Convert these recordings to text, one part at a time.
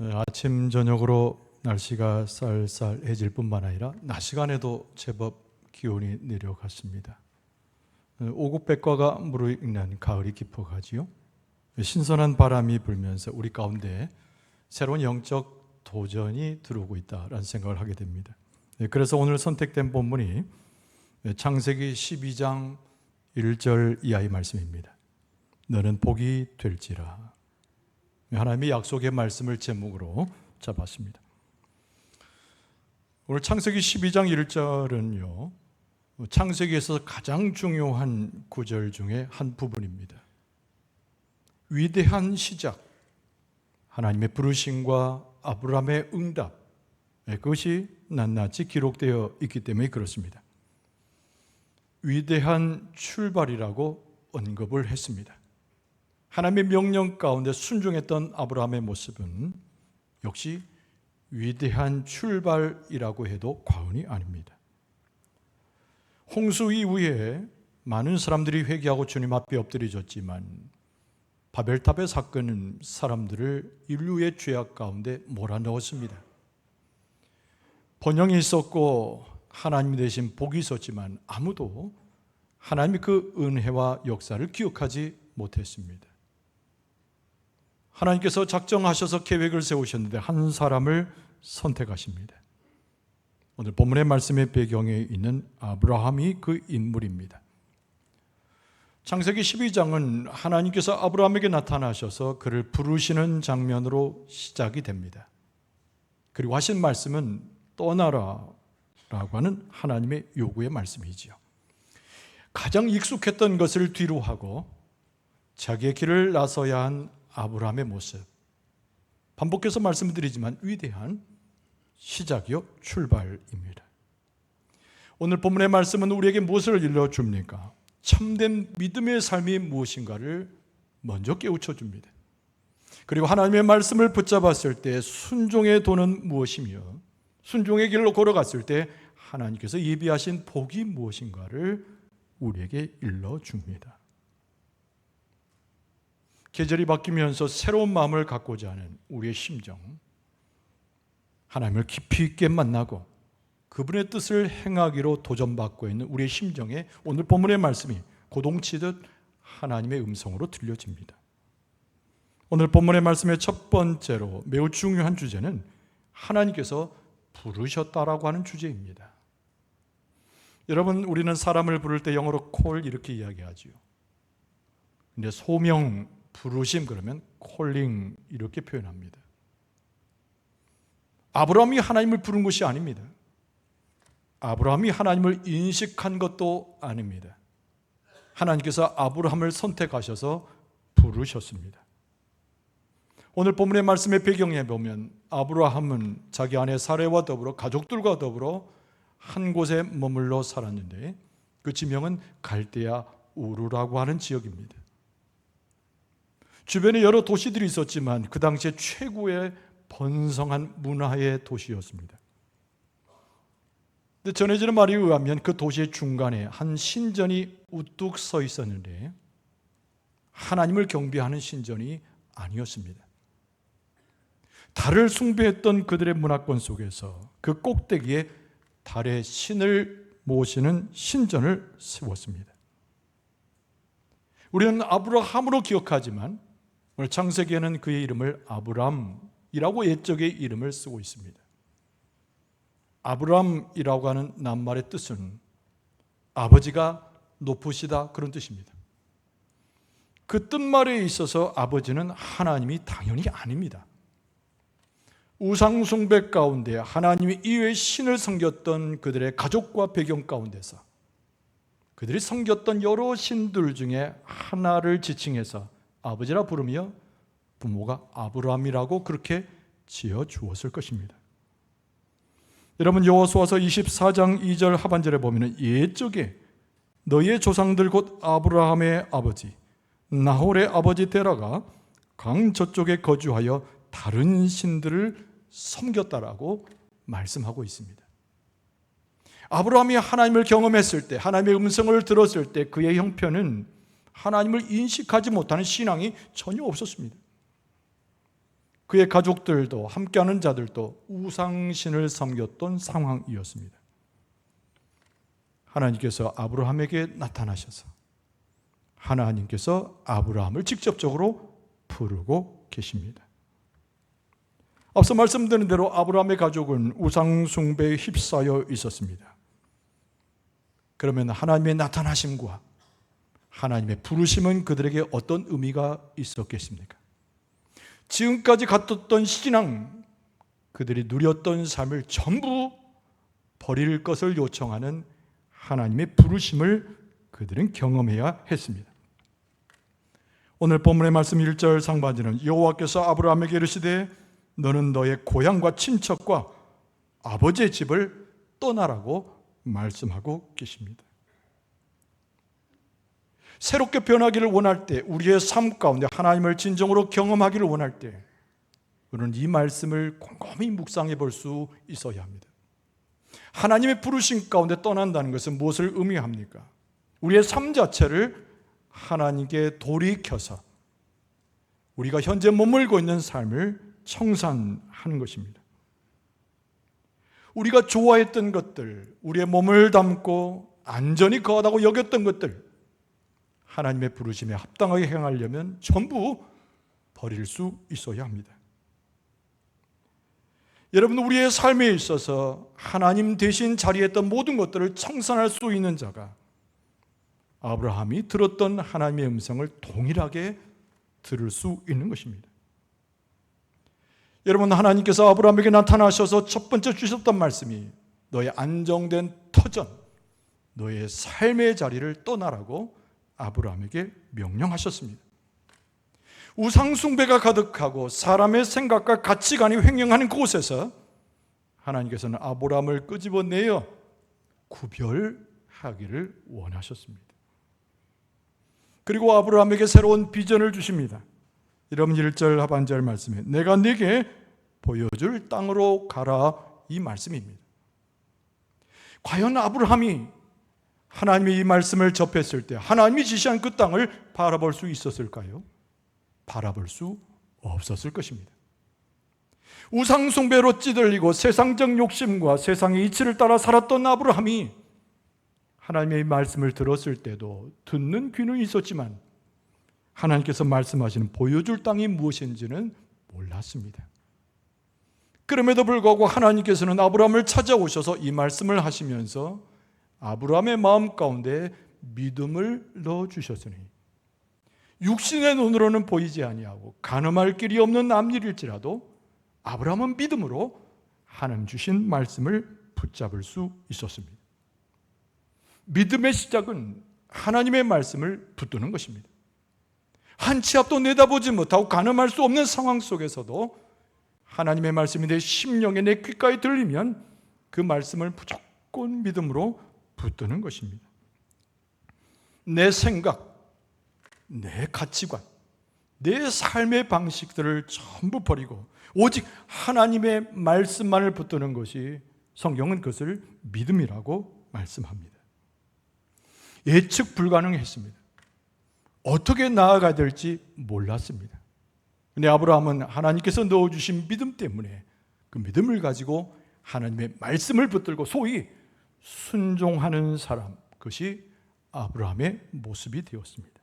어, 아침 저녁으로 날씨가 쌀쌀해질 뿐만 아니라 낮 시간에도 제법 기온이 내려갔습니다. 어, 오곡백과가 무르익는 가을이 깊어가지요. 신선한 바람이 불면서 우리 가운데 새로운 영적 도전이 들어오고 있다라는 생각을 하게 됩니다. 네, 그래서 오늘 선택된 본문이 창세기 12장 1절 이하의 말씀입니다. 너는 복이 될지라. 하나님의 약속의 말씀을 제목으로 잡았습니다. 오늘 창세기 12장 1절은요. 창세기에서 가장 중요한 구절 중에 한 부분입니다. 위대한 시작, 하나님의 부르심과 아브라함의 응답, 네, 그것이 낱낱이 기록되어 있기 때문에 그렇습니다. 위대한 출발이라고 언급을 했습니다. 하나님의 명령 가운데 순종했던 아브라함의 모습은 역시 위대한 출발이라고 해도 과언이 아닙니다. 홍수 이후에 많은 사람들이 회개하고 주님 앞에 엎드려졌지만 바벨탑의 사건은 사람들을 인류의 죄악 가운데 몰아넣었습니다. 번영이 있었고 하나님 대신 복이 있었지만 아무도 하나님의 그 은혜와 역사를 기억하지 못했습니다. 하나님께서 작정하셔서 계획을 세우셨는데 한 사람을 선택하십니다. 오늘 본문의 말씀의 배경에 있는 아브라함이 그 인물입니다. 창세기 12장은 하나님께서 아브라함에게 나타나셔서 그를 부르시는 장면으로 시작이 됩니다. 그리고 하신 말씀은 떠나라라고 하는 하나님의 요구의 말씀이지요. 가장 익숙했던 것을 뒤로 하고 자기의 길을 나서야 한 아브라함의 모습. 반복해서 말씀드리지만 위대한 시작이요 출발입니다. 오늘 본문의 말씀은 우리에게 무엇을 일러 줍니까? 참된 믿음의 삶이 무엇인가를 먼저 깨우쳐 줍니다. 그리고 하나님의 말씀을 붙잡았을 때 순종의 도는 무엇이며 순종의 길로 걸어갔을 때 하나님께서 예비하신 복이 무엇인가를 우리에게 일러 줍니다. 계절이 바뀌면서 새로운 마음을 갖고자 하는 우리의 심정, 하나님을 깊이 있게 만나고 그분의 뜻을 행하기로 도전받고 있는 우리의 심정에 오늘 본문의 말씀이 고동치듯 하나님의 음성으로 들려집니다. 오늘 본문의 말씀의 첫 번째로 매우 중요한 주제는 하나님께서 부르셨다라고 하는 주제입니다. 여러분, 우리는 사람을 부를 때 영어로 콜 이렇게 이야기하지요. 근데 소명, 부르심 그러면 콜링 이렇게 표현합니다. 아브라함이 하나님을 부른 것이 아닙니다. 아브라함이 하나님을 인식한 것도 아닙니다. 하나님께서 아브라함을 선택하셔서 부르셨습니다. 오늘 본문의 말씀의 배경에 보면 아브라함은 자기 아내 사레와 더불어 가족들과 더불어 한 곳에 머물러 살았는데 그 지명은 갈대아 우르라고 하는 지역입니다. 주변에 여러 도시들이 있었지만 그 당시에 최고의 번성한 문화의 도시였습니다. 근데 전해지는 말에 의하면 그 도시의 중간에 한 신전이 우뚝 서 있었는데 하나님을 경배하는 신전이 아니었습니다. 달을 숭배했던 그들의 문화권 속에서 그 꼭대기에 달의 신을 모시는 신전을 세웠습니다. 우리는 아브라함으로 기억하지만 오늘 창세기에는 그의 이름을 아브람이라고 옛적의 이름을 쓰고 있습니다. 아브람이라고 하는 낱말의 뜻은 아버지가 높으시다 그런 뜻입니다. 그 뜻말에 있어서 아버지는 하나님이 당연히 아닙니다. 우상숭배 가운데 하나님이 이외의 신을 섬겼던 그들의 가족과 배경 가운데서 그들이 섬겼던 여러 신들 중에 하나를 지칭해서 아버지라 부르며 부모가 아브라함이라고 그렇게 지어 주었을 것입니다. 여러분 여호수아서 24장 2절 하반절에 보면은 옛적에 너희의 조상들 곧 아브라함의 아버지 나홀의 아버지 데라가 강 저쪽에 거주하여 다른 신들을 섬겼다라고 말씀하고 있습니다. 아브라함이 하나님을 경험했을 때 하나님의 음성을 들었을 때 그의 형편은 하나님을 인식하지 못하는 신앙이 전혀 없었습니다. 그의 가족들도 함께하는 자들도 우상신을 섬겼던 상황이었습니다. 하나님께서 아브라함에게 나타나셔서 하나님께서 아브라함을 직접적으로 부르고 계십니다. 앞서 말씀드린 대로 아브라함의 가족은 우상숭배에 휩싸여 있었습니다. 그러면 하나님의 나타나심과 하나님의 부르심은 그들에게 어떤 의미가 있었겠습니까? 지금까지 갖췄던 신앙, 그들이 누렸던 삶을 전부 버릴 것을 요청하는 하나님의 부르심을 그들은 경험해야 했습니다. 오늘 본문의 말씀 1절 상반절은 여호와께서 아브라함에게 이르시되 너는 너의 고향과 친척과 아버지의 집을 떠나라고 말씀하고 계십니다. 새롭게 변하기를 원할 때, 우리의 삶 가운데 하나님을 진정으로 경험하기를 원할 때, 우리는 이 말씀을 곰곰이 묵상해 볼 수 있어야 합니다. 하나님의 부르심 가운데 떠난다는 것은 무엇을 의미합니까? 우리의 삶 자체를 하나님께 돌이켜서 우리가 현재 머물고 있는 삶을 청산하는 것입니다. 우리가 좋아했던 것들, 우리의 몸을 담고 안전히 거하다고 여겼던 것들, 하나님의 부르심에 합당하게 행하려면 전부 버릴 수 있어야 합니다. 여러분, 우리의 삶에 있어서 하나님 대신 자리했던 모든 것들을 청산할 수 있는 자가 아브라함이 들었던 하나님의 음성을 동일하게 들을 수 있는 것입니다. 여러분, 하나님께서 아브라함에게 나타나셔서 첫 번째 주셨던 말씀이 너의 안정된 터전, 너의 삶의 자리를 떠나라고 아브라함에게 명령하셨습니다. 우상숭배가 가득하고 사람의 생각과 가치관이 횡령하는 그곳에서 하나님께서는 아브라함을 끄집어내어 구별하기를 원하셨습니다. 그리고 아브라함에게 새로운 비전을 주십니다. 여러분 1절 하반절 말씀에 내가 네게 보여줄 땅으로 가라 이 말씀입니다. 과연 아브라함이 하나님의 이 말씀을 접했을 때 하나님이 지시한 그 땅을 바라볼 수 있었을까요? 바라볼 수 없었을 것입니다. 우상숭배로 찌들리고 세상적 욕심과 세상의 이치를 따라 살았던 아브라함이 하나님의 말씀을 들었을 때도 듣는 귀는 있었지만 하나님께서 말씀하시는 보여줄 땅이 무엇인지는 몰랐습니다. 그럼에도 불구하고 하나님께서는 아브라함을 찾아오셔서 이 말씀을 하시면서 아브라함의 마음 가운데 믿음을 넣어 주셨으니 육신의 눈으로는 보이지 아니하고 가늠할 길이 없는 남일일지라도 아브라함은 믿음으로 하나님 주신 말씀을 붙잡을 수 있었습니다. 믿음의 시작은 하나님의 말씀을 붙드는 것입니다. 한 치 앞도 내다보지 못하고 가늠할 수 없는 상황 속에서도 하나님의 말씀이 내 심령에 내 귓가에 들리면 그 말씀을 무조건 믿음으로 붙드는 것입니다. 내 생각, 내 가치관, 내 삶의 방식들을 전부 버리고 오직 하나님의 말씀만을 붙드는 것이 성경은 그것을 믿음이라고 말씀합니다. 예측 불가능했습니다. 어떻게 나아가야 될지 몰랐습니다. 근데 아브라함은 하나님께서 넣어주신 믿음 때문에 그 믿음을 가지고 하나님의 말씀을 붙들고 소위 순종하는 사람, 그것이 아브라함의 모습이 되었습니다.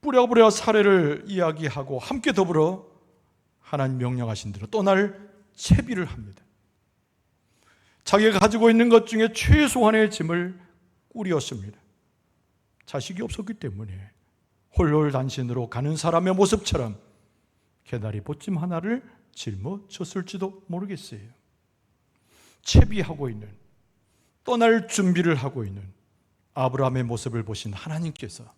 뿌려뿌려 사례를 이야기하고 함께 더불어 하나님 명령하신 대로 떠날 채비를 합니다. 자기가 가지고 있는 것 중에 최소한의 짐을 꾸렸습니다. 자식이 없었기 때문에 홀홀단신으로 가는 사람의 모습처럼 개다리 보침 하나를 짊어졌을지도 모르겠어요. 채비하고 있는 떠날 준비를 하고 있는 아브라함의 모습을 보신 하나님께서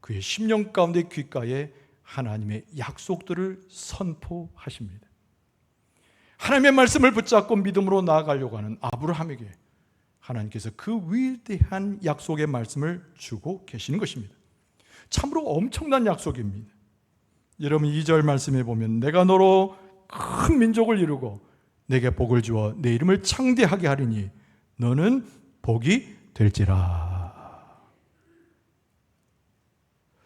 그의 심령 가운데 귓가에 하나님의 약속들을 선포하십니다. 하나님의 말씀을 붙잡고 믿음으로 나아가려고 하는 아브라함에게 하나님께서 그 위대한 약속의 말씀을 주고 계시는 것입니다. 참으로 엄청난 약속입니다. 여러분 2절 말씀에 보면 내가 너로 큰 민족을 이루고 내게 복을 주어 내 이름을 창대하게 하리니 너는 복이 될지라.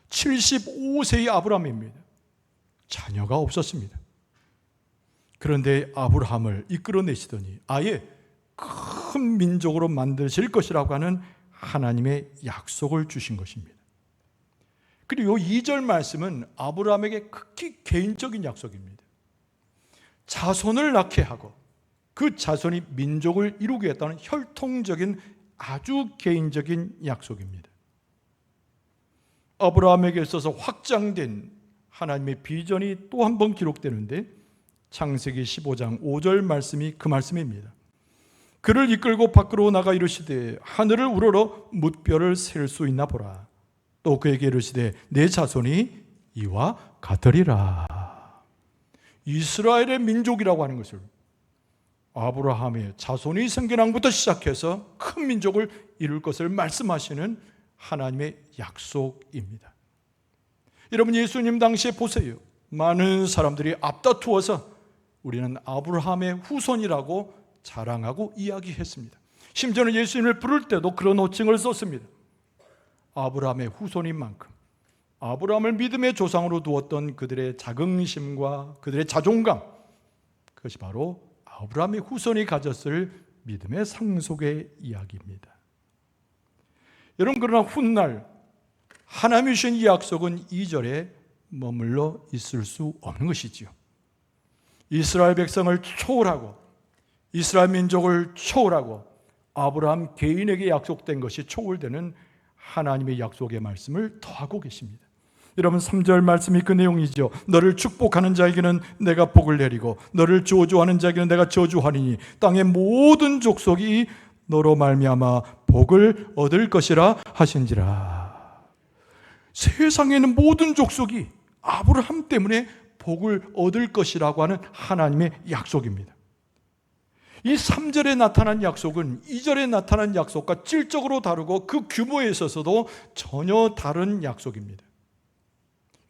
75세의 아브라함입니다. 자녀가 없었습니다. 그런데 아브라함을 이끌어내시더니 아예 큰 민족으로 만드실 것이라고 하는 하나님의 약속을 주신 것입니다. 그리고 2절 말씀은 아브라함에게 극히 개인적인 약속입니다. 자손을 낳게 하고 그 자손이 민족을 이루게 했다는 혈통적인 아주 개인적인 약속입니다. 아브라함에게 있어서 확장된 하나님의 비전이 또 한 번 기록되는데 창세기 15장 5절 말씀이 그 말씀입니다. 그를 이끌고 밖으로 나가 이르시되 하늘을 우러러 뭇별을 셀 수 있나 보라. 또 그에게 이르시되 내 자손이 이와 같으리라. 이스라엘의 민족이라고 하는 것을 아브라함의 자손이 생겨난부터 시작해서 큰 민족을 이룰 것을 말씀하시는 하나님의 약속입니다. 여러분 예수님 당시에 보세요. 많은 사람들이 앞다투어서 우리는 아브라함의 후손이라고 자랑하고 이야기했습니다. 심지어는 예수님을 부를 때도 그런 호칭을 썼습니다. 아브라함의 후손인 만큼 아브라함을 믿음의 조상으로 두었던 그들의 자긍심과 그들의 자존감 그것이 바로 아브라함의 후손이 가졌을 믿음의 상속의 이야기입니다. 여러분 그러나 훗날 하나님이 주신 이 약속은 2절에 머물러 있을 수 없는 것이지요. 이스라엘 백성을 초월하고 이스라엘 민족을 초월하고 아브라함 개인에게 약속된 것이 초월되는 하나님의 약속의 말씀을 더하고 계십니다. 여러분 3절 말씀이 그 내용이죠. 너를 축복하는 자에게는 내가 복을 내리고 너를 저주하는 자에게는 내가 저주하리니 땅의 모든 족속이 너로 말미암아 복을 얻을 것이라 하신지라. 세상에 있는 모든 족속이 아브라함 때문에 복을 얻을 것이라고 하는 하나님의 약속입니다. 이 3절에 나타난 약속은 2절에 나타난 약속과 질적으로 다르고 그 규모에 있어서도 전혀 다른 약속입니다.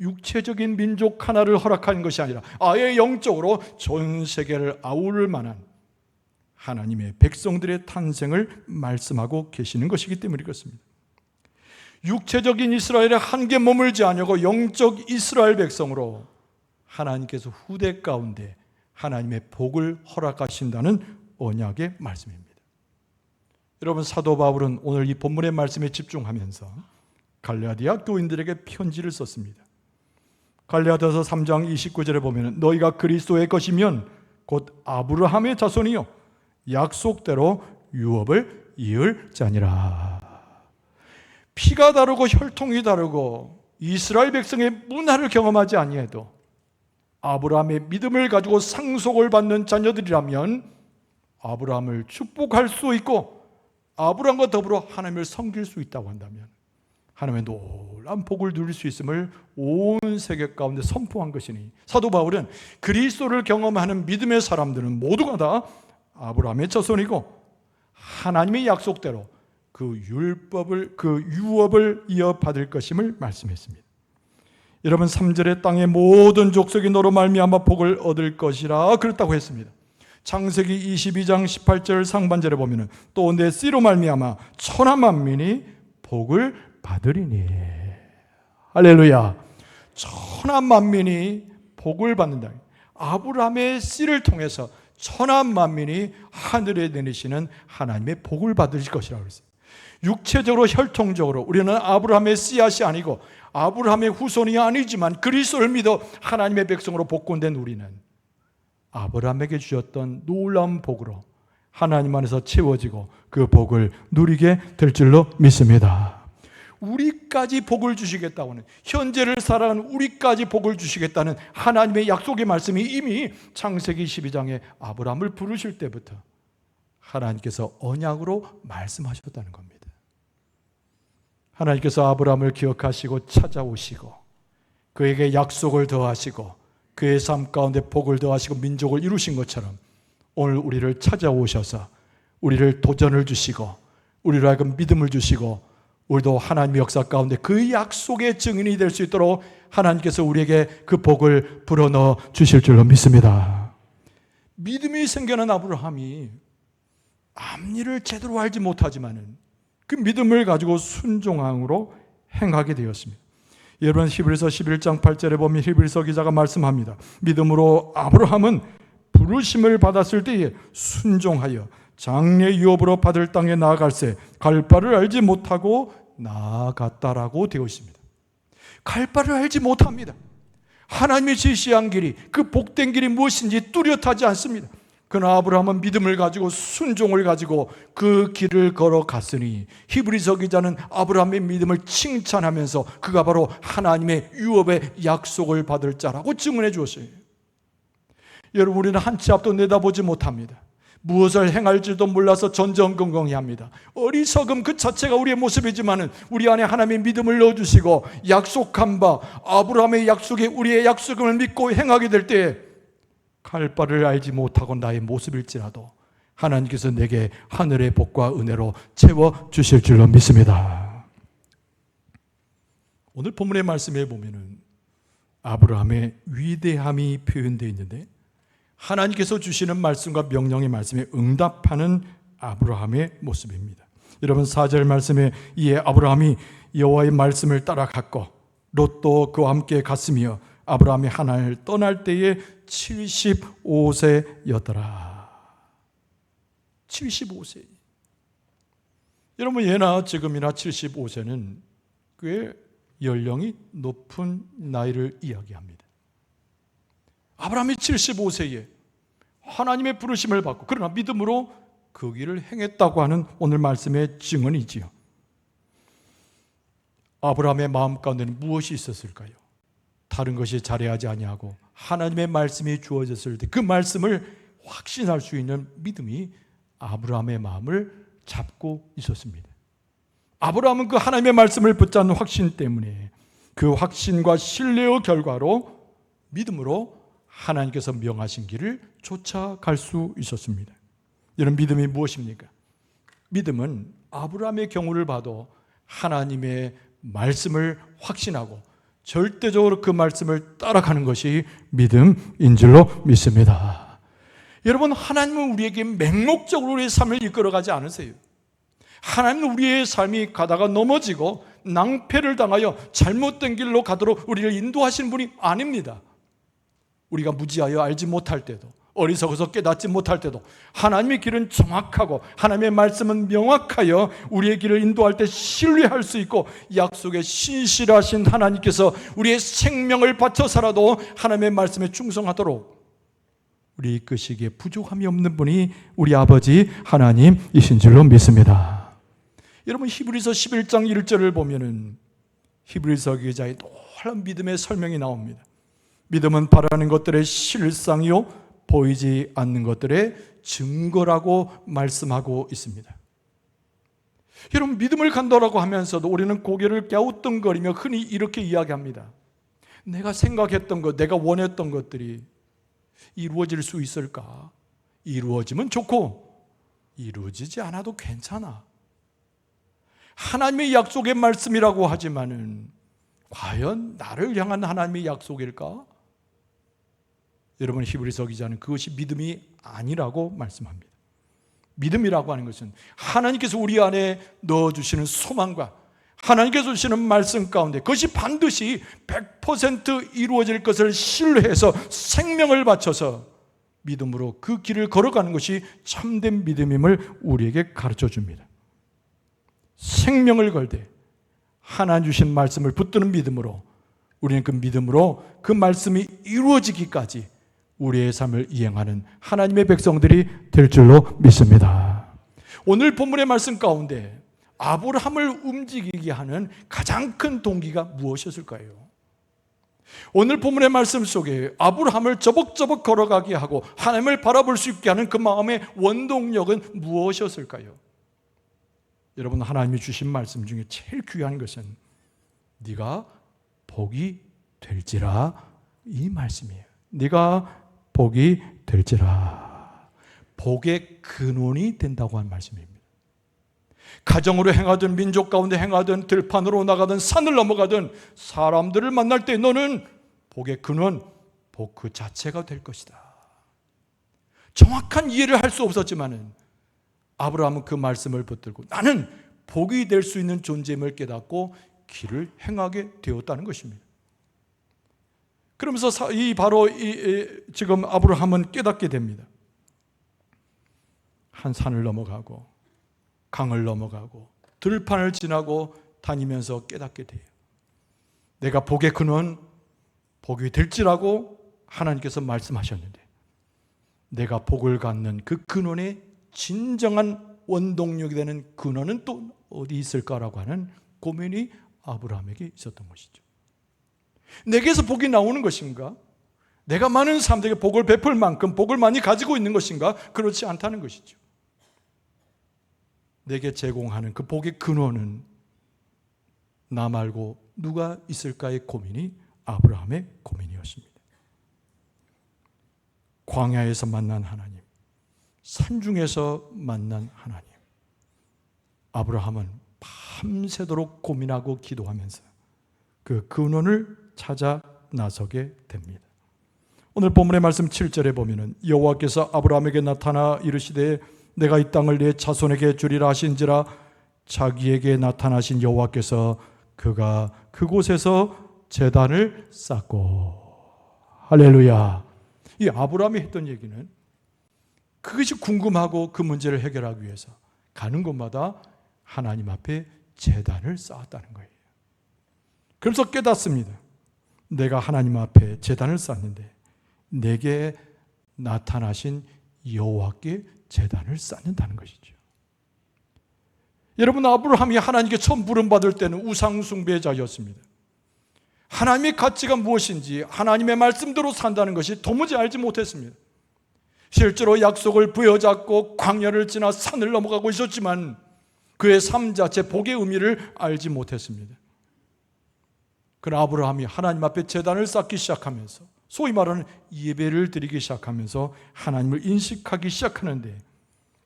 육체적인 민족 하나를 허락한 것이 아니라 아예 영적으로 전 세계를 아우를 만한 하나님의 백성들의 탄생을 말씀하고 계시는 것이기 때문에 그렇습니다. 육체적인 이스라엘에 한계 머물지 않냐고 영적 이스라엘 백성으로 하나님께서 후대 가운데 하나님의 복을 허락하신다는 언약의 말씀입니다. 여러분 사도 바울은 오늘 이 본문의 말씀에 집중하면서 갈라디아 교인들에게 편지를 썼습니다. 갈라디아서 3장 29절에 보면 너희가 그리스도의 것이면 곧 아브라함의 자손이요 약속대로 유업을 이을 자니라. 피가 다르고 혈통이 다르고 이스라엘 백성의 문화를 경험하지 아니해도 아브라함의 믿음을 가지고 상속을 받는 자녀들이라면 아브라함을 축복할 수 있고 아브라함과 더불어 하나님을 섬길 수 있다고 한다면 하나님의 놀라운 복을 누릴 수 있음을 온 세계 가운데 선포한 것이니 사도 바울은 그리스도를 경험하는 믿음의 사람들은 모두가 다 아브라함의 자손이고 하나님의 약속대로 그 율법을 그 유업을 이어받을 것임을 말씀했습니다. 여러분 3절의 땅의 모든 족속이 너로 말미암아 복을 얻을 것이라 그랬다고 했습니다. 창세기 22장 18절 상반절에 보면은 또 내 씨로 말미암아 천하 만민이 복을 받으리니. 할렐루야. 천하 만민이 복을 받는다. 아브라함의 씨를 통해서 천하 만민이 하늘에 내리시는 하나님의 복을 받으실 것이라고 그랬어요. 육체적으로 혈통적으로 우리는 아브라함의 씨앗이 아니고 아브라함의 후손이 아니지만 그리스도를 믿어 하나님의 백성으로 복권된 우리는 아브라함에게 주셨던 놀라운 복으로 하나님 안에서 채워지고 그 복을 누리게 될 줄로 믿습니다. 우리까지 복을 주시겠다고는 현재를 살아가는 우리까지 복을 주시겠다는 하나님의 약속의 말씀이 이미 창세기 12장에 아브라함을 부르실 때부터 하나님께서 언약으로 말씀하셨다는 겁니다. 하나님께서 아브라함을 기억하시고 찾아오시고 그에게 약속을 더하시고 그의 삶 가운데 복을 더하시고 민족을 이루신 것처럼 오늘 우리를 찾아오셔서 우리를 도전을 주시고 우리로 하여금 믿음을 주시고 우리도 하나님의 역사 가운데 그 약속의 증인이 될 수 있도록 하나님께서 우리에게 그 복을 불어넣어 주실 줄로 믿습니다. 믿음이 생겨난 아브라함이 앞일을 제대로 알지 못하지만은 그 믿음을 가지고 순종함으로 행하게 되었습니다. 여러분 히브리서 11장 8절에 보면 히브리서 기자가 말씀합니다. 믿음으로 아브라함은 부르심을 받았을 때에 순종하여 장래 유업으로 받을 땅에 나아갈새 갈 바를 알지 못하고 나아갔다라고 되어 있습니다. 갈 바를 알지 못합니다. 하나님이 제시한 길이 그 복된 길이 무엇인지 뚜렷하지 않습니다. 그러나 아브라함은 믿음을 가지고 순종을 가지고 그 길을 걸어갔으니 히브리서 기자는 아브라함의 믿음을 칭찬하면서 그가 바로 하나님의 유업의 약속을 받을 자라고 증언해 주었어요. 여러분 우리는 한 치 앞도 내다보지 못합니다. 무엇을 행할지도 몰라서 전전긍긍해 합니다. 어리석음 그 자체가 우리의 모습이지만은 우리 안에 하나님의 믿음을 넣어 주시고 약속한 바 아브라함의 약속에 우리의 약속을 믿고 행하게 될 때에 갈 바를 알지 못하고 나의 모습일지라도 하나님께서 내게 하늘의 복과 은혜로 채워 주실 줄로 믿습니다. 오늘 본문의 말씀에 보면은 아브라함의 위대함이 표현되어 있는데 하나님께서 주시는 말씀과 명령의 말씀에 응답하는 아브라함의 모습입니다. 여러분 4절 말씀에 이에 아브라함이 여호와의 말씀을 따라갔고 롯도 그와 함께 갔으며 아브라함이 하나를 떠날 때에 75세였더라. 75세. 여러분 예나 지금이나 75세는 꽤 연령이 높은 나이를 이야기합니다. 아브라함이 75세에 하나님의 부르심을 받고 그러나 믿음으로 그 길을 행했다고 하는 오늘 말씀의 증언이지요. 아브라함의 마음 가운데는 무엇이 있었을까요? 다른 것이 자리하지 아니하고 하나님의 말씀이 주어졌을 때 그 말씀을 확신할 수 있는 믿음이 아브라함의 마음을 잡고 있었습니다. 아브라함은 그 하나님의 말씀을 붙잡는 확신 때문에 그 확신과 신뢰의 결과로 믿음으로 하나님께서 명하신 길을 쫓아갈 수 있었습니다. 이런 믿음이 무엇입니까? 믿음은 아브라함의 경우를 봐도 하나님의 말씀을 확신하고 절대적으로 그 말씀을 따라가는 것이 믿음인 줄로 믿습니다. 여러분, 하나님은 우리에게 맹목적으로 우리의 삶을 이끌어가지 않으세요. 하나님은 우리의 삶이 가다가 넘어지고 낭패를 당하여 잘못된 길로 가도록 우리를 인도하시는 분이 아닙니다. 우리가 무지하여 알지 못할 때도 어리석어서 깨닫지 못할 때도 하나님의 길은 정확하고 하나님의 말씀은 명확하여 우리의 길을 인도할 때 신뢰할 수 있고 약속에 신실하신 하나님께서 우리의 생명을 바쳐서라도 하나님의 말씀에 충성하도록 우리 이끄시기에 부족함이 없는 분이 우리 아버지 하나님이신 줄로 믿습니다. 여러분 히브리서 11장 1절을 보면은 히브리서 기자의 놀라운 믿음의 설명이 나옵니다. 믿음은 바라는 것들의 실상이요 보이지 않는 것들의 증거라고 말씀하고 있습니다. 여러분 믿음을 간다라고 하면서도 우리는 고개를 갸우뚱거리며 흔히 이렇게 이야기합니다. 내가 생각했던 것, 내가 원했던 것들이 이루어질 수 있을까? 이루어지면 좋고 이루어지지 않아도 괜찮아. 하나님의 약속의 말씀이라고 하지만은 과연 나를 향한 하나님의 약속일까? 여러분 히브리서 기자는 그것이 믿음이 아니라고 말씀합니다. 믿음이라고 하는 것은 하나님께서 우리 안에 넣어 주시는 소망과 하나님께서 주시는 말씀 가운데 그것이 반드시 100% 이루어질 것을 신뢰해서 생명을 바쳐서 믿음으로 그 길을 걸어가는 것이 참된 믿음임을 우리에게 가르쳐 줍니다. 생명을 걸되 하나님 주신 말씀을 붙드는 믿음으로 우리는 그 믿음으로 그 말씀이 이루어지기까지 우리의 삶을 이행하는 하나님의 백성들이 될 줄로 믿습니다. 오늘 본문의 말씀 가운데 아브라함을 움직이게 하는 가장 큰 동기가 무엇이었을까요? 오늘 본문의 말씀 속에 아브라함을 저벅저벅 걸어가게 하고 하나님을 바라볼 수 있게 하는 그 마음의 원동력은 무엇이었을까요? 여러분 하나님이 주신 말씀 중에 제일 귀한 것은 네가 복이 될지라 이 말씀이에요. 네가 복이 될지라. 복의 근원이 된다고 한 말씀입니다. 가정으로 행하든 민족 가운데 행하든 들판으로 나가든 산을 넘어가든 사람들을 만날 때 너는 복의 근원, 복 그 자체가 될 것이다. 정확한 이해를 할 수 없었지만은 아브라함은 그 말씀을 붙들고 나는 복이 될 수 있는 존재임을 깨닫고 길을 행하게 되었다는 것입니다. 그러면서 사- 이 바로 이, 이 지금 아브라함은 깨닫게 됩니다. 한 산을 넘어가고 강을 넘어가고 들판을 지나고 다니면서 깨닫게 돼요. 내가 복의 근원 복이 될지라고 하나님께서 말씀하셨는데 내가 복을 갖는 그 근원의 진정한 원동력이 되는 근원은 또 어디 있을까라고 하는 고민이 아브라함에게 있었던 것이죠. 내게서 복이 나오는 것인가? 내가 많은 사람들에게 복을 베풀 만큼 복을 많이 가지고 있는 것인가? 그렇지 않다는 것이죠. 내게 제공하는 그 복의 근원은 나 말고 누가 있을까의 고민이 아브라함의 고민이었습니다. 광야에서 만난 하나님, 산중에서 만난 하나님. 아브라함은 밤새도록 고민하고 기도하면서 그 근원을 찾아 나서게 됩니다. 오늘 본문의 말씀 7절에 보면은 여호와께서 아브라함에게 나타나 이르시되 내가 이 땅을 내 자손에게 주리라 하신지라 자기에게 나타나신 여호와께서 그가 그곳에서 제단을 쌓고 할렐루야. 이 아브라함이 했던 얘기는 그것이 궁금하고 그 문제를 해결하기 위해서 가는 곳마다 하나님 앞에 제단을 쌓았다는 거예요. 그래서 깨닫습니다. 내가 하나님 앞에 제단을 쌓는데 내게 나타나신 여호와께 제단을 쌓는다는 것이죠. 여러분 아브라함이 하나님께 처음 부름 받을 때는 우상 숭배자였습니다. 하나님의 가치가 무엇인지 하나님의 말씀대로 산다는 것이 도무지 알지 못했습니다. 실제로 약속을 부여잡고 광야를 지나 산을 넘어가고 있었지만 그의 삶 자체 복의 의미를 알지 못했습니다. 그러나 아브라함이 하나님 앞에 재단을 쌓기 시작하면서 소위 말하는 예배를 드리기 시작하면서 하나님을 인식하기 시작하는데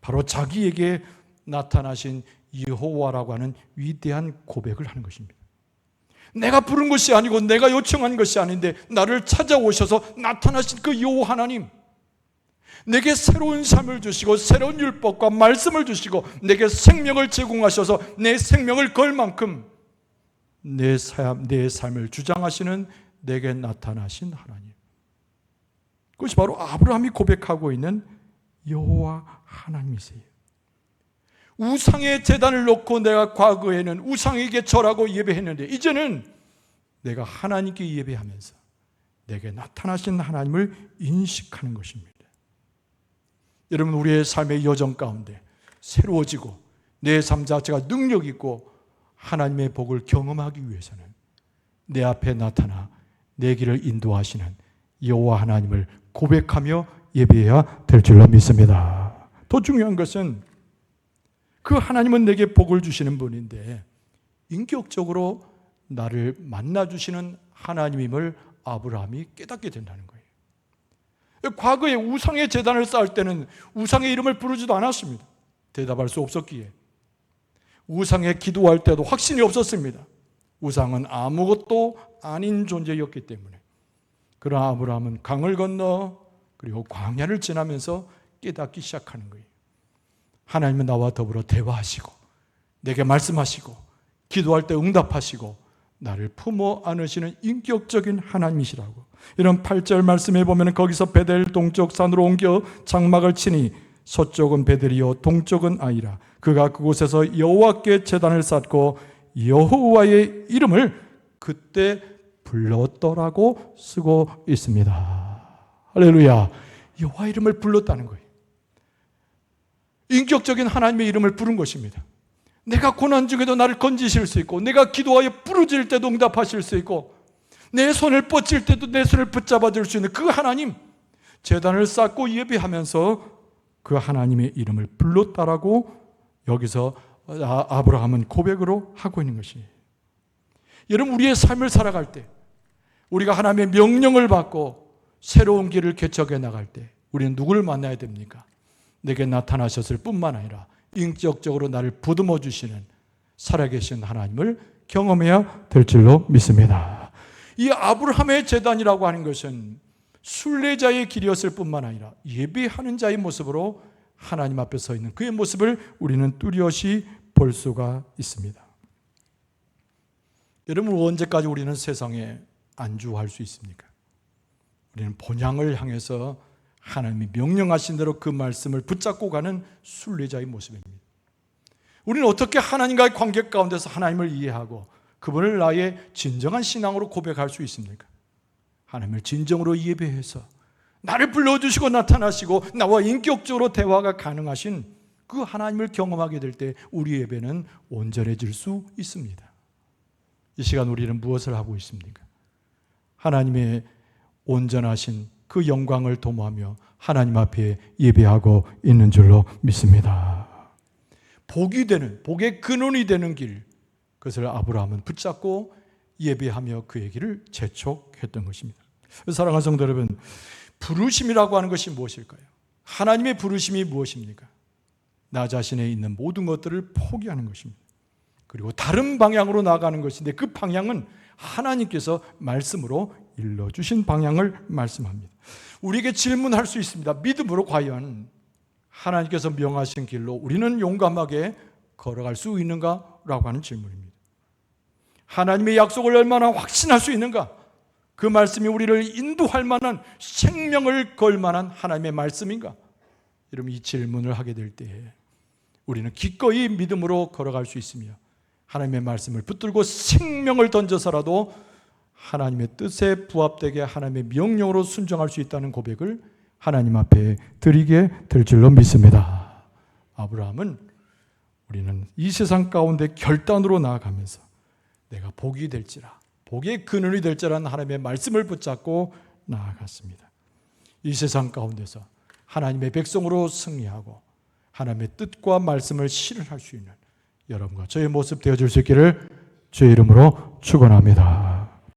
바로 자기에게 나타나신 여호와라고 하는 위대한 고백을 하는 것입니다. 내가 부른 것이 아니고 내가 요청한 것이 아닌데 나를 찾아오셔서 나타나신 그 여호와 하나님 내게 새로운 삶을 주시고 새로운 율법과 말씀을 주시고 내게 생명을 제공하셔서 내 생명을 걸 만큼 내 삶, 내 삶을 주장하시는 내게 나타나신 하나님. 그것이 바로 아브라함이 고백하고 있는 여호와 하나님이세요. 우상의 재단을 놓고 내가 과거에는 우상에게 절하고 예배했는데 이제는 내가 하나님께 예배하면서 내게 나타나신 하나님을 인식하는 것입니다. 여러분 우리의 삶의 여정 가운데 새로워지고 내 삶 자체가 능력 있고 하나님의 복을 경험하기 위해서는 내 앞에 나타나 내 길을 인도하시는 여호와 하나님을 고백하며 예배해야 될 줄로 믿습니다. 더 중요한 것은 그 하나님은 내게 복을 주시는 분인데 인격적으로 나를 만나 주시는 하나님임을 아브라함이 깨닫게 된다는 거예요. 과거에 우상의 재단을 쌓을 때는 우상의 이름을 부르지도 않았습니다. 대답할 수 없었기에. 우상에 기도할 때도 확신이 없었습니다. 우상은 아무것도 아닌 존재였기 때문에. 그러나 아브라함은 강을 건너 그리고 광야를 지나면서 깨닫기 시작하는 거예요. 하나님은 나와 더불어 대화하시고 내게 말씀하시고 기도할 때 응답하시고 나를 품어 안으시는 인격적인 하나님이시라고. 이런 8절 말씀에 보면 거기서 베델 동쪽 산으로 옮겨 장막을 치니 서쪽은 베델이요 동쪽은 아이라. 그가 그곳에서 여호와께 제단을 쌓고 여호와의 이름을 그때 불렀더라고 쓰고 있습니다. 할렐루야. 여호와 이름을 불렀다는 거예요. 인격적인 하나님의 이름을 부른 것입니다. 내가 고난 중에도 나를 건지실 수 있고, 내가 기도하여 부르질 때도 응답하실 수 있고, 내 손을 뻗칠 때도 내 손을 붙잡아 줄 수 있는 그 하나님, 재단을 쌓고 예배하면서 그 하나님의 이름을 불렀다라고 여기서 아- 아브라함은 고백으로 하고 있는 것이. 여러분, 우리의 삶을 살아갈 때, 우리가 하나님의 명령을 받고 새로운 길을 개척해 나갈 때, 우리는 누구를 만나야 됩니까? 내게 나타나셨을 뿐만 아니라 인격적으로 나를 보듬어 주시는 살아계신 하나님을 경험해야 될 줄로 믿습니다. 이 아브라함의 재단이라고 하는 것은 순례자의 길이었을 뿐만 아니라 예배하는 자의 모습으로 하나님 앞에 서 있는 그의 모습을 우리는 뚜렷이 볼 수가 있습니다. 여러분 언제까지 우리는 세상에 안주할 수 있습니까? 우리는 본향을 향해서 하나님이 명령하신 대로 그 말씀을 붙잡고 가는 순례자의 모습입니다. 우리는 어떻게 하나님과의 관계 가운데서 하나님을 이해하고 그분을 나의 진정한 신앙으로 고백할 수 있습니까? 하나님을 진정으로 예배해서 나를 불러주시고 나타나시고 나와 인격적으로 대화가 가능하신 그 하나님을 경험하게 될 때 우리 예배는 온전해질 수 있습니다. 이 시간 우리는 무엇을 하고 있습니까? 하나님의 온전하신 그 영광을 도모하며 하나님 앞에 예배하고 있는 줄로 믿습니다. 복이 되는 복의 근원이 되는 길 그것을 아브라함은 붙잡고 예배하며 그의 길을 재촉했던 것입니다. 사랑하는 성도 여러분, 부르심이라고 하는 것이 무엇일까요? 하나님의 부르심이 무엇입니까? 나 자신에 있는 모든 것들을 포기하는 것입니다. 그리고 다른 방향으로 나가는 것인데 그 방향은 하나님께서 말씀으로 일러주신 방향을 말씀합니다. 우리에게 질문할 수 있습니다. 믿음으로 과연 하나님께서 명하신 길로 우리는 용감하게 걸어갈 수 있는가라고 하는 질문입니다. 하나님의 약속을 얼마나 확신할 수 있는가? 그 말씀이 우리를 인도할 만한 생명을 걸 만한 하나님의 말씀인가? 여러분 이 질문을 하게 될 때에 우리는 기꺼이 믿음으로 걸어갈 수 있으며 하나님의 말씀을 붙들고 생명을 던져서라도 하나님의 뜻에 부합되게 하나님의 명령으로 순종할 수 있다는 고백을 하나님 앞에 드리게 될 줄로 믿습니다. 아브라함은 우리는 이 세상 가운데 결단으로 나아가면서 내가 복이 될지라 복의 근원이 될지라는 하나님의 말씀을 붙잡고 나아갔습니다. 이 세상 가운데서 하나님의 백성으로 승리하고 하나님의 뜻과 말씀을 실현할 수 있는 여러분과 저의 모습 되어줄 수 있기를 주의 이름으로 축원합니다.